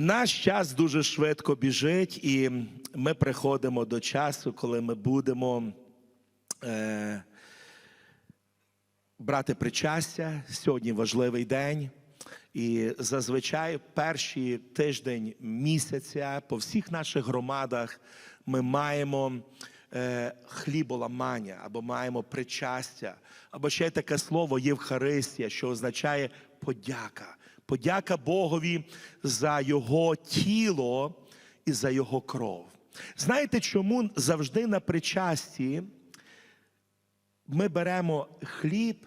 Наш час дуже швидко біжить, і ми приходимо до часу, коли ми будемо е, брати причастя. Сьогодні важливий день. І зазвичай перший тиждень місяця по всіх наших громадах ми маємо е, хліболамання або маємо причастя, або ще таке слово Євхаристія, що означає подяка. Подяка Богові за Його тіло і за Його кров. Знаєте, чому завжди на причасті ми беремо хліб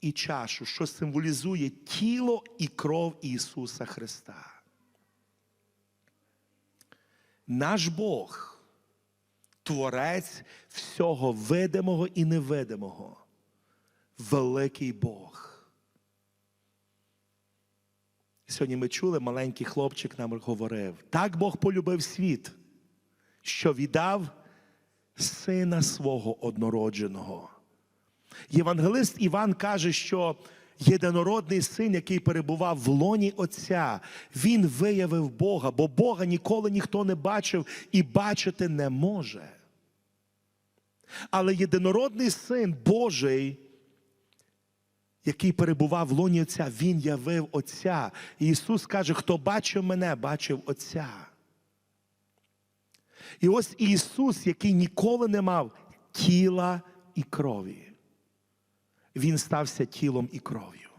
і чашу, що символізує тіло і кров Ісуса Христа. Наш Бог, Творець всього видимого і невидимого, великий Бог. Сьогодні ми чули, маленький хлопчик нам говорив: так Бог полюбив світ, що віддав сина свого однородженого. Євангелист Іван каже, що єдинородний син, який перебував в лоні Отця, він виявив Бога, бо Бога ніколи ніхто не бачив і бачити не може. Але єдинородний син Божий, який перебував в лоні Отця, Він явив Отця. І Ісус каже, хто бачив мене, бачив Отця. І ось Ісус, який ніколи не мав тіла і крові. Він стався тілом і кров'ю.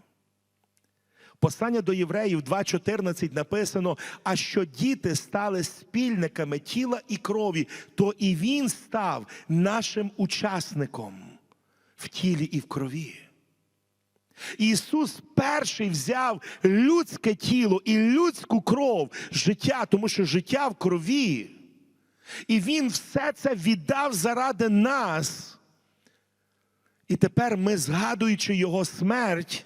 Послання до євреїв 2.14 написано: а що діти стали спільниками тіла і крові, то і він став нашим учасником в тілі і в крові. Ісус перший взяв людське тіло і людську кров життя, тому що життя в крові. І Він все це віддав заради нас. І тепер ми, згадуючи Його смерть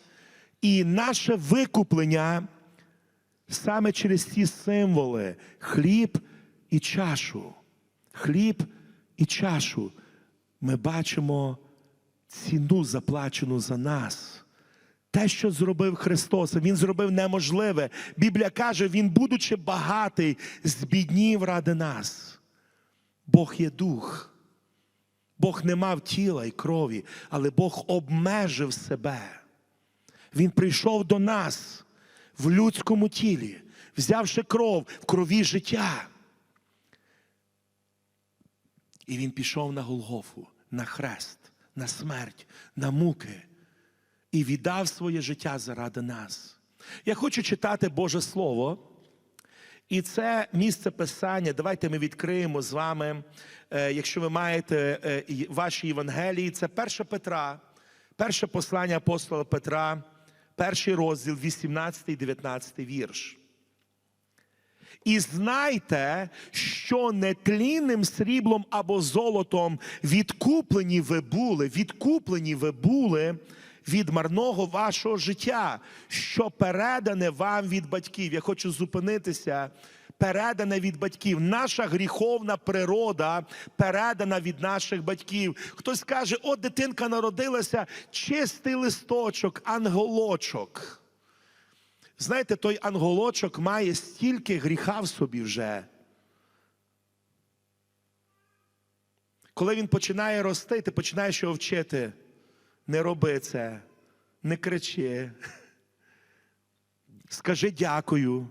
і наше викуплення саме через ці символи хліб і чашу. Хліб і чашу. Ми бачимо ціну заплачену за нас. Те, що зробив Христос, Він зробив неможливе. Біблія каже, Він, будучи багатий, збіднів ради нас. Бог є дух. Бог не мав тіла і крові, але Бог обмежив себе. Він прийшов до нас в людському тілі, взявши кров в крові життя. І він пішов на Голгофу, на хрест, на смерть, на муки і віддав своє життя заради нас. Я хочу читати Боже Слово. І це місце писання. Давайте ми відкриємо з вами. е, Якщо ви маєте е, ваші Євангелії, це 1 Петра, перше послання апостола Петра, перший розділ, 18, 19 вірш. І знайте, що нетлінним сріблом або золотом відкуплені ви були, відкуплені ви були від марного вашого життя, що передане вам від батьків. Я хочу зупинитися. Передане від батьків. Наша гріховна природа передана від наших батьків. Хтось каже, от дитинка народилася, чистий листочок, анголочок. Знаєте, той анголочок має стільки гріха в собі вже. Коли він починає рости, ти починаєш його вчити. Не роби це, не кричи. Скажи дякую.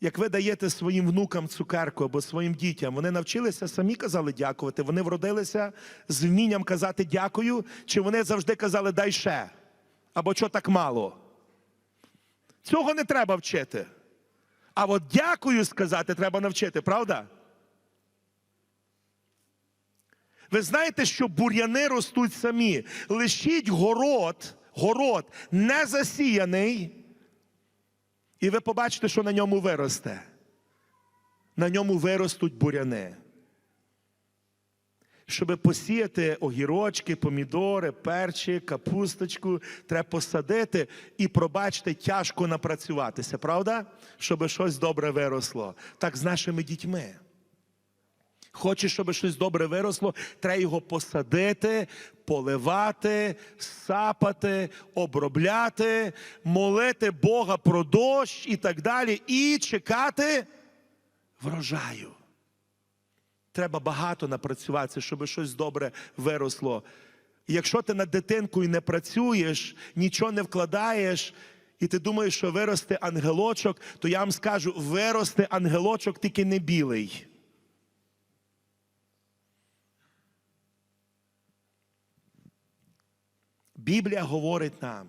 Як ви даєте своїм внукам цукерку або своїм дітям, вони навчилися самі казали дякувати. Вони вродилися з вмінням казати дякую, чи вони завжди казали дай ще, або що так мало. Цього не треба вчити. А от дякую сказати треба навчити, правда? Ви знаєте, що бур'яни ростуть самі. Лишіть город, город не засіяний, і ви побачите, що на ньому виросте. На ньому виростуть буряни. Щоб посіяти огірочки, помідори, перчик, капусточку, треба посадити і, пробачте, тяжко напрацюватися, правда? Щоб щось добре виросло. Так з нашими дітьми. Хочеш, щоб щось добре виросло, треба його посадити, поливати, сапати, обробляти, молити Бога про дощ і так далі, і чекати врожаю. Треба багато напрацюватися, щоб щось добре виросло. Якщо ти над дитинкою не працюєш, нічого не вкладаєш, і ти думаєш, що виросте ангелочок, то я вам скажу: виросте ангелочок, тільки не білий. Біблія говорить нам,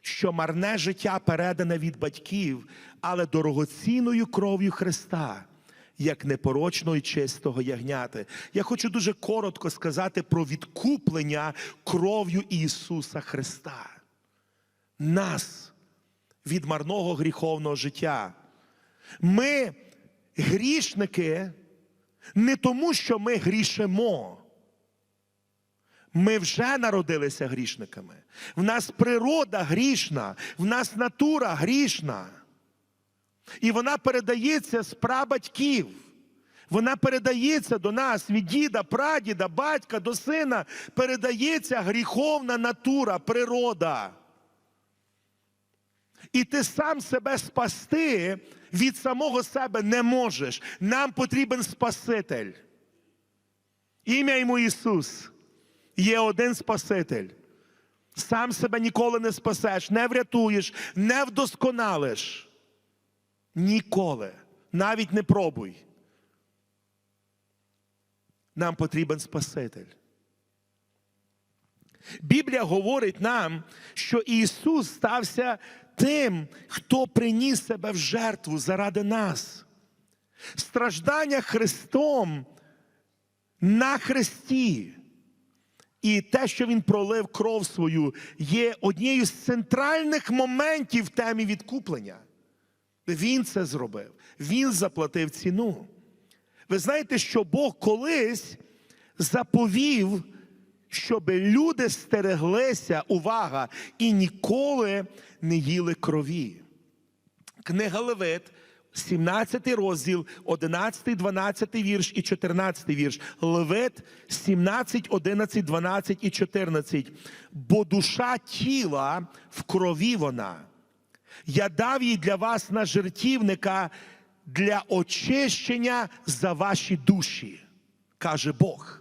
що марне життя передане від батьків, але дорогоцінною кров'ю Христа, як непорочного і чистого ягняти. Я хочу дуже коротко сказати про відкуплення кров'ю Ісуса Христа. Нас від марного гріховного життя. Ми грішники не тому, що ми грішимо. Ми вже народилися грішниками. В нас природа грішна, в нас натура грішна. І вона передається з прабатьків. Вона передається до нас від діда, прадіда, батька до сина. Передається гріховна натура, природа. І ти сам себе спасти від самого себе не можеш. Нам потрібен Спаситель. Ім'я йому Ісус. Є один Спаситель. Сам себе ніколи не спасеш, не врятуєш, не вдосконалиш. Ніколи. Навіть не пробуй. Нам потрібен Спаситель. Біблія говорить нам, що Ісус стався тим, хто приніс себе в жертву заради нас. Страждання Христом на Христі. І те, що він пролив кров свою, є однією з центральних моментів темі відкуплення. Він це зробив. Він заплатив ціну. Ви знаєте, що Бог колись заповів, щоб люди стереглися, увага, і ніколи не їли крові. Книга Левит, 17 розділ, 11, 12 вірш і 14 вірш. Левит 17, 11, 12 і 14. Бо душа тіла в крові вона. Я дав їй для вас на жертівника для очищення за ваші душі, каже Бог.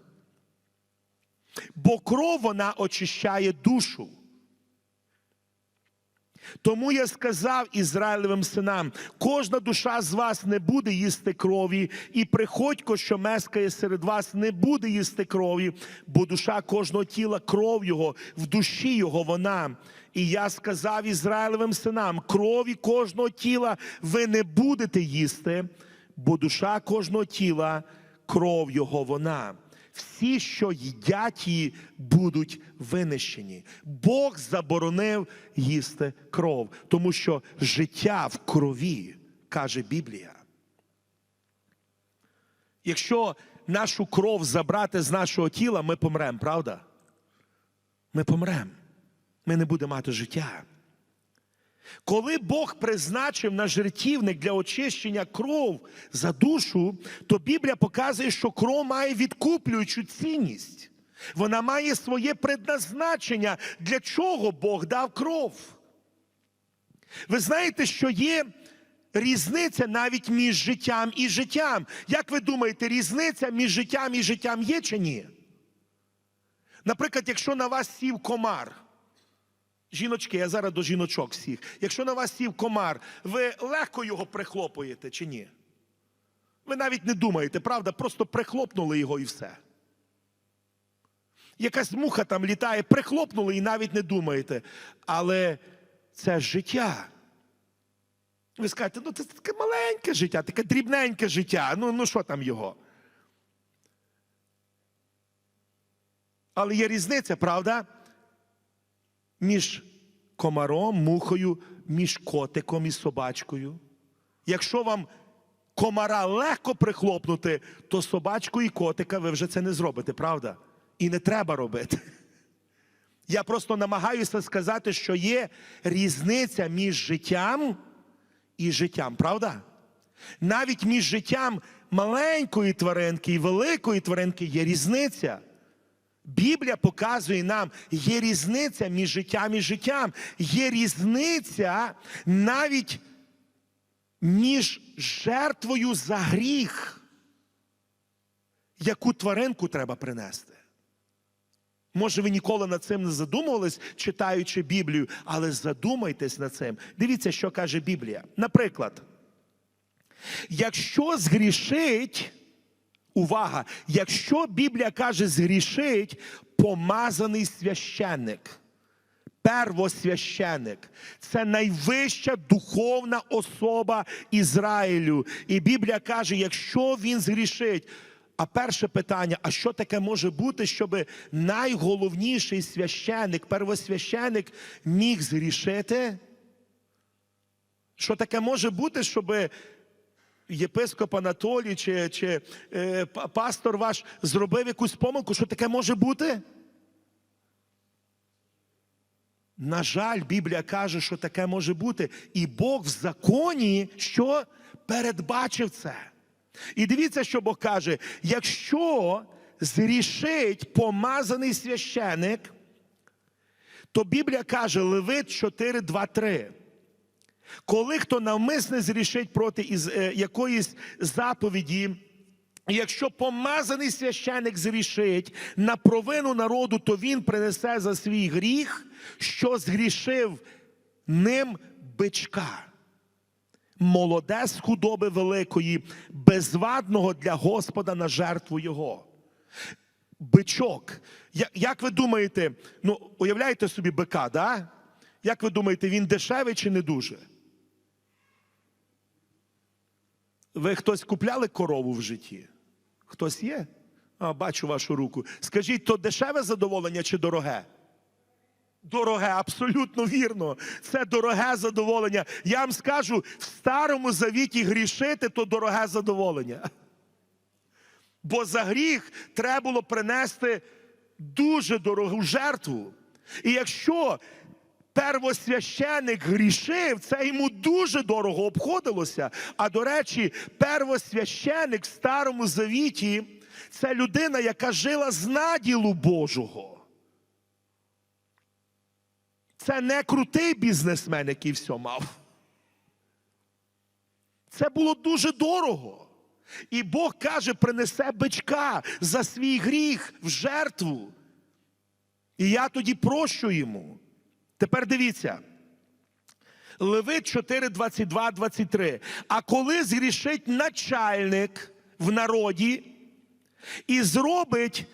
Бо кров вона очищає душу. Тому я сказав Ізраїлевим синам: кожна душа з вас не буде їсти крові, і приходько, що мескає серед вас, не буде їсти крові, бо душа кожного тіла, кров його, в душі його вона. І я сказав Ізраїлевим синам: крові кожного тіла ви не будете їсти, бо душа кожного тіла, кров його вона всі, що їдять її, будуть винищені. Бог заборонив їсти кров, тому що життя в крові, каже Біблія. Якщо нашу кров забрати з нашого тіла, ми помремо, правда? Ми помремо. Ми не будемо мати життя. Коли Бог призначив на жертівник для очищення кров за душу, то Біблія показує, що кров має відкуплюючу цінність. Вона має своє предназначення, для чого Бог дав кров. Ви знаєте, що є різниця навіть між життям і життям. Як ви думаєте, різниця між життям і життям є чи ні? Наприклад, якщо на вас сів комар. Жіночки, я зараз до жіночок всіх. Якщо на вас сів комар, ви легко його прихлопуєте чи ні? Ви навіть не думаєте, правда? Просто прихлопнули його і все. Якась муха там літає, прихлопнули і навіть не думаєте. Але це життя. Ви скажете, ну це таке маленьке життя, таке дрібненьке життя. Ну, ну що там його? Але є різниця, правда? Між комаром, мухою, між котиком і собачкою. Якщо вам комара легко прихлопнути, то собачку і котика ви вже це не зробите, правда? І не треба робити. Я просто намагаюся сказати, що є різниця між життям і життям, правда? Навіть між життям маленької тваринки і великої тваринки є різниця. Біблія показує нам, є різниця між життям і життям. Є різниця навіть між жертвою за гріх, яку тваринку треба принести. Може, ви ніколи над цим не задумувались, читаючи Біблію, але задумайтесь над цим. Дивіться, що каже Біблія. Наприклад, якщо згрішить, увага, якщо Біблія каже згрішить, помазаний священник, первосвященик, це найвища духовна особа Ізраїлю. І Біблія каже, якщо він згрішить, а перше питання: а що таке може бути, щоб найголовніший священник, первосвященик міг згрішити? Що таке може бути, щоб єпископ Анатолій чи, чи е, пастор ваш зробив якусь помилку? Що таке може бути? На жаль, Біблія каже, що таке може бути. І Бог в законі що передбачив це. І дивіться, що Бог каже: якщо зрішить помазаний священик, то Біблія каже Левит 4, 2, 3. Коли хто навмисне зрішить проти із, е, якоїсь заповіді, якщо помазаний священик зрішить на провину народу, то він принесе за свій гріх, що згрішив ним бичка. Молоде з худоби великої, безвадного для Господа на жертву його. Бичок. Як ви думаєте, ну уявляєте собі бика, да? Як ви думаєте, він дешевий чи не дуже? Ви хтось купляли корову в житті? Хтось є? А, бачу вашу руку. Скажіть, то дешеве задоволення чи дороге? Дороге, абсолютно вірно. Це дороге задоволення. Я вам скажу, в старому завіті грішити то дороге задоволення. Бо за гріх треба було принести дуже дорогу жертву. І якщо первосвященик грішив, це йому дуже дорого обходилося. А до речі, первосвященик в старому завіті це людина, яка жила з наділу Божого. Це не крутий бізнесмен, який все мав. Це було дуже дорого. І Бог каже, принесе бичка за свій гріх в жертву. І я тоді прощу йому. Тепер дивіться. Левит 4, 22, 23. А коли згрішить начальник в народі і зробить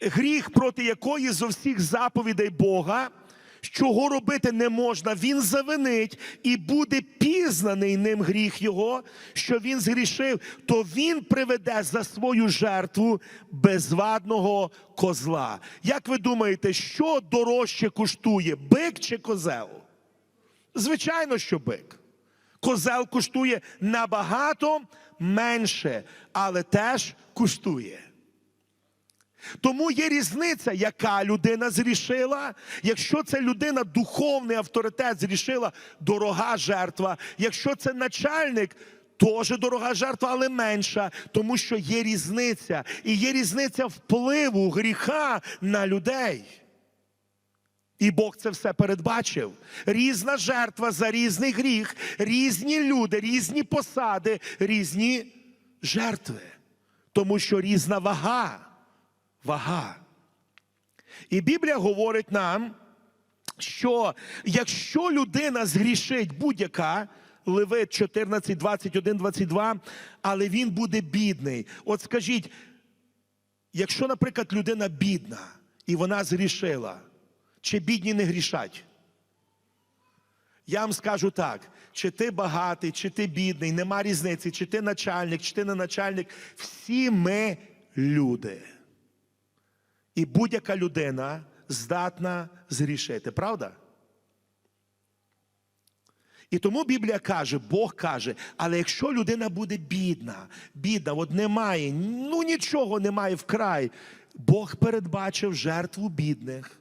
гріх проти якої зо всіх заповідей Бога, чого робити не можна, він завинить і буде пізнаний ним гріх його, що він згрішив, то він приведе за свою жертву безвадного козла. Як ви думаєте, що дорожче коштує, бик чи козел? Звичайно, що бик. Козел коштує набагато менше, але теж коштує. Тому є різниця, яка людина зрішила. Якщо це людина, духовний авторитет зрішила, дорога жертва. Якщо це начальник, теж дорога жертва, але менша, тому що є різниця. І є різниця впливу гріха на людей. І Бог це все передбачив. Різна жертва за різний гріх, різні люди, різні посади, різні жертви. Тому що різна вага. Вага. І Біблія говорить нам, що якщо людина згрішить будь-яка, Левит 14, 21, 22, але він буде бідний. От скажіть, якщо, наприклад, людина бідна і вона згрішила, чи бідні не грішать? Я вам скажу так: чи ти багатий, чи ти бідний, нема різниці, чи ти начальник, чи ти не начальник. Всі ми люди. І будь-яка людина здатна згрішити, правда? І тому Біблія каже, Бог каже, але якщо людина буде бідна, бідна, от немає, ну нічого немає вкрай, Бог передбачив жертву бідних.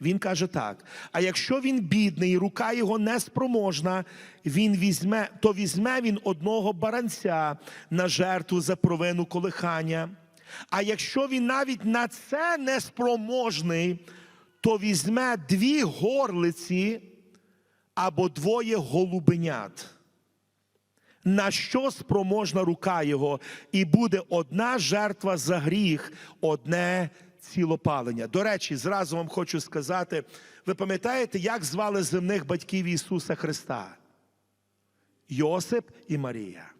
Він каже так: а якщо він бідний, і рука його неспроможна, він візьме, то візьме він одного баранця на жертву за провину колихання. А якщо він навіть на це неспроможний, то візьме дві горлиці або двоє голубенят. На що спроможна рука його, і буде одна жертва за гріх, одне цілопалення. До речі, зразу вам хочу сказати: ви пам'ятаєте, як звали земних батьків Ісуса Христа? Йосип і Марія.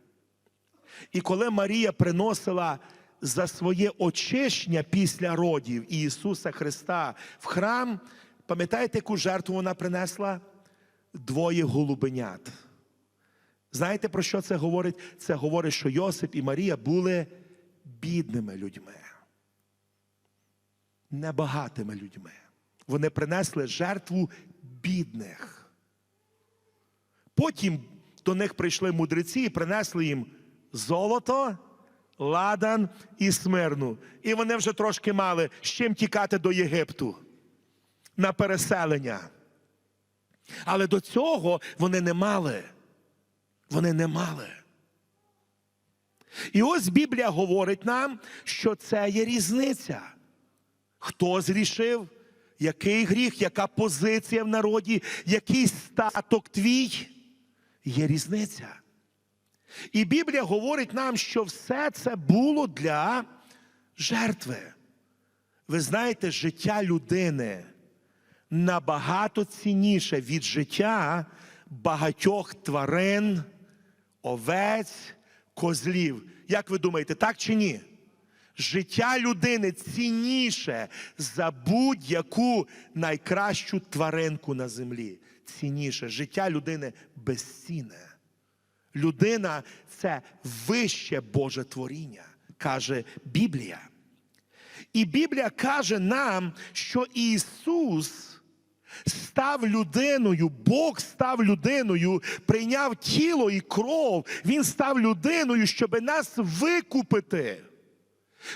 І коли Марія приносила за своє очищення після родів Ісуса Христа в храм, пам'ятаєте, яку жертву вона принесла? Двоє голубенят. Знаєте, про що це говорить? Це говорить, що Йосип і Марія були бідними людьми, небагатими людьми. Вони принесли жертву бідних. Потім до них прийшли мудреці і принесли їм золото, ладан і смирну. І вони вже трошки мали з чим тікати до Єгипту на переселення. Але до цього вони не мали. Вони не мали. І ось Біблія говорить нам, що це є різниця. Хто зрішив, який гріх, яка позиція в народі, який статок твій, є різниця. І Біблія говорить нам, що все це було для жертви. Ви знаєте, життя людини набагато цінніше від життя багатьох тварин, овець, козлів. Як ви думаєте, так чи ні? Життя людини цінніше за будь-яку найкращу тваринку на землі. Цінніше. Життя людини безцінне. Людина це вище Боже творіння, каже Біблія. І Біблія каже нам, що Ісус став людиною, Бог став людиною, прийняв тіло і кров. Він став людиною, щоб нас викупити.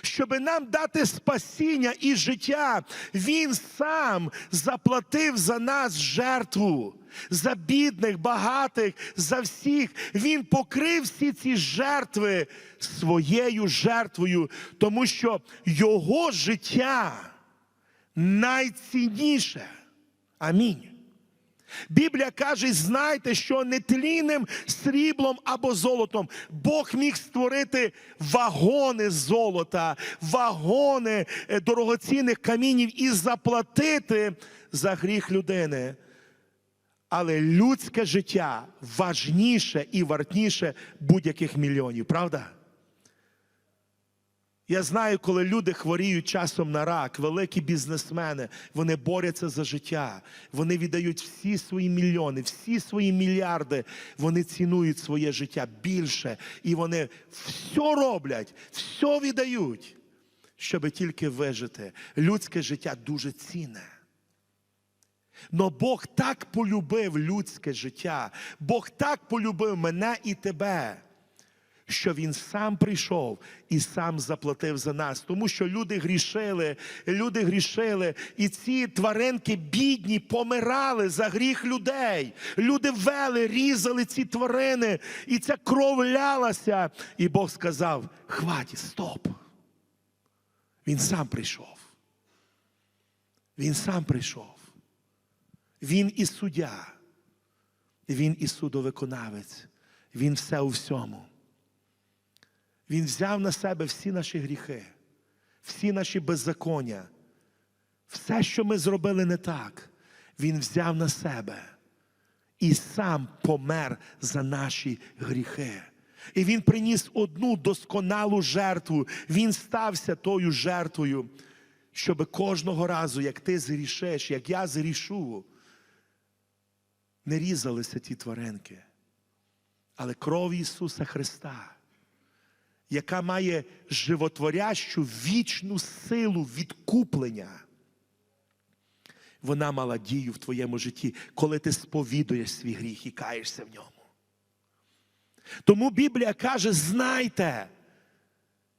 Щоб нам дати спасіння і життя, Він сам заплатив за нас жертву, за бідних, багатих, за всіх. Він покрив всі ці жертви своєю жертвою, тому що Його життя найцінніше. Амінь. Біблія каже: знайте, що нетлінним сріблом або золотом Бог міг створити вагони золота, вагони е, дорогоцінних камінів і заплатити за гріх людини. Але людське життя важніше і вартніше будь-яких мільйонів, правда? Я знаю, коли люди хворіють часом на рак, великі бізнесмени, вони борються за життя. Вони віддають всі свої мільйони, всі свої мільярди. Вони цінують своє життя більше. І вони все роблять, все віддають, щоб тільки вижити. Людське життя дуже цінне. Но Бог так полюбив людське життя, Бог так полюбив мене і тебе що він сам прийшов і сам заплатив за нас, тому що люди грішили, люди грішили, і ці тваринки бідні помирали за гріх людей. Люди вели, різали ці тварини, і ця кров лялася. І Бог сказав: хватить, стоп. Він сам прийшов. Він сам прийшов. Він і суддя, він і судовиконавець, він все у всьому. Він взяв на себе всі наші гріхи, всі наші беззаконня, все, що ми зробили не так, Він взяв на себе і сам помер за наші гріхи. І Він приніс одну досконалу жертву. Він стався тою жертвою, щоб кожного разу, як ти зрішиш, як я зрішу, не різалися ті тваринки. Але кров Ісуса Христа яка має животворящу вічну силу відкуплення. Вона мала дію в твоєму житті, коли ти сповідуєш свій гріх і каєшся в ньому. Тому Біблія каже: знайте,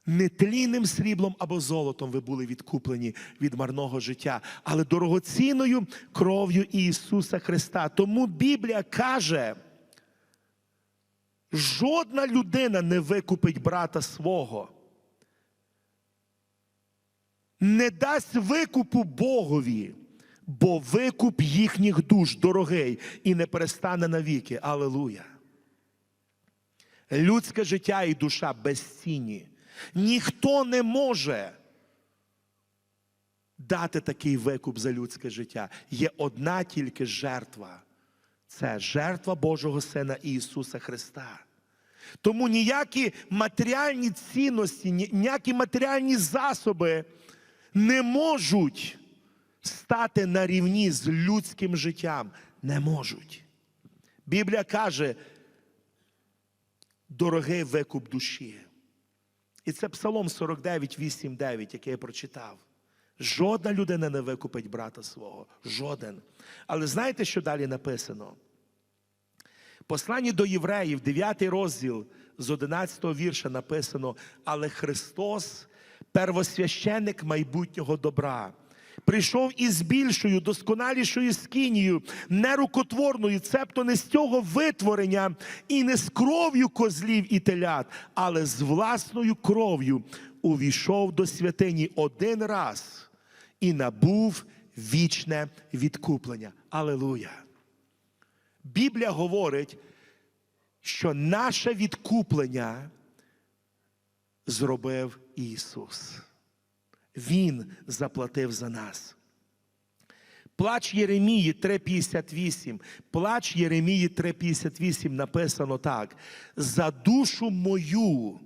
нетлінним сріблом або золотом ви були відкуплені від марного життя, але дорогоцінною кров'ю Ісуса Христа. Тому Біблія каже, жодна людина не викупить брата свого. Не дасть викупу Богові, бо викуп їхніх душ дорогий і не перестане навіки. Алелуя. Людське життя і душа безцінні. Ніхто не може дати такий викуп за людське життя. Є одна тільки жертва. Це жертва Божого Сина Ісуса Христа. Тому ніякі матеріальні цінності, ніякі матеріальні засоби не можуть стати на рівні з людським життям. Не можуть. Біблія каже, дорогий викуп душі. І це Псалом 49, 8, 9, який я прочитав. Жодна людина не викупить брата свого. Жоден. Але знаєте, що далі написано? Посланні до євреїв, 9 розділ з 11 вірша написано: Але Христос, первосвященик майбутнього добра, прийшов із більшою, досконалішою скинією, не рукотворною, цебто не з цього витворення і не з кров'ю козлів і телят, але з власною кров'ю увійшов до святині один раз і набув вічне відкуплення. Алелуя! Біблія говорить, що наше відкуплення зробив Ісус. Він заплатив за нас. Плач Єремії 3:58. Плач Єремії 3:58 написано так: за душу мою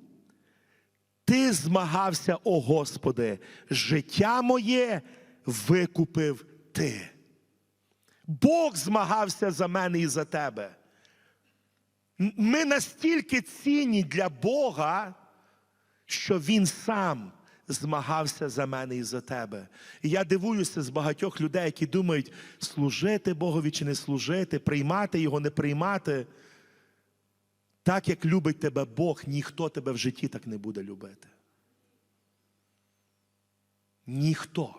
ти змагався, о Господи, життя моє викупив ти. Бог змагався за мене і за тебе. Ми настільки цінні для Бога, що Він сам змагався за мене і за тебе. І я дивуюся з багатьох людей, які думають, служити Богові чи не служити, приймати його, не приймати. Так як любить тебе Бог, ніхто тебе в житті так не буде любити. Ніхто.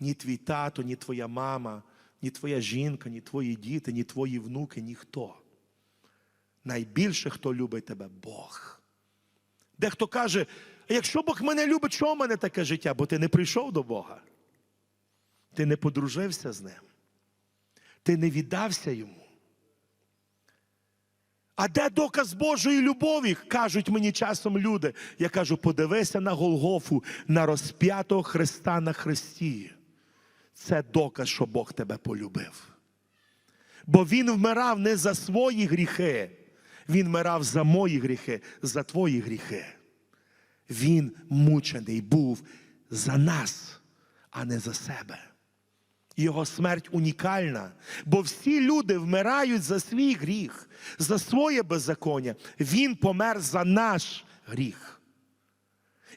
Ні твій тато, ні твоя мама, ні твоя жінка, ні твої діти, ні твої внуки, ніхто. Найбільше, хто любить тебе, Бог. Дехто каже, а якщо Бог мене любить, що в мене таке життя? Бо ти не прийшов до Бога. Ти не подружився з ним. Ти не віддався йому. А де доказ Божої любові? кажуть мені часом люди. Я кажу, подивися на Голгофу, на розп'ятого Христа на Христі. Це доказ, що Бог тебе полюбив. Бо Він вмирав не за свої гріхи, Він вмирав за мої гріхи, за твої гріхи. Він мучений був за нас, а не за себе. Його смерть унікальна, бо всі люди вмирають за свій гріх, за своє беззаконня. Він помер за наш гріх.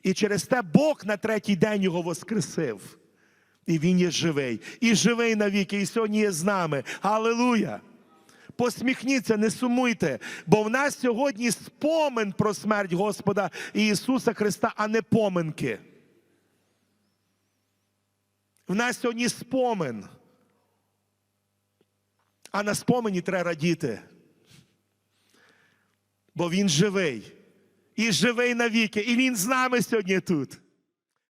І через те Бог на третій день його воскресив. І він є живий, і живий навіки, і сьогодні є з нами. Аллилуйя! Посміхніться, не сумуйте, бо в нас сьогодні спомин про смерть Господа Ісуса Христа, а не поминки. В нас сьогодні спомин. А на спомені треба радіти. Бо Він живий. І живий навіки. І Він з нами сьогодні тут.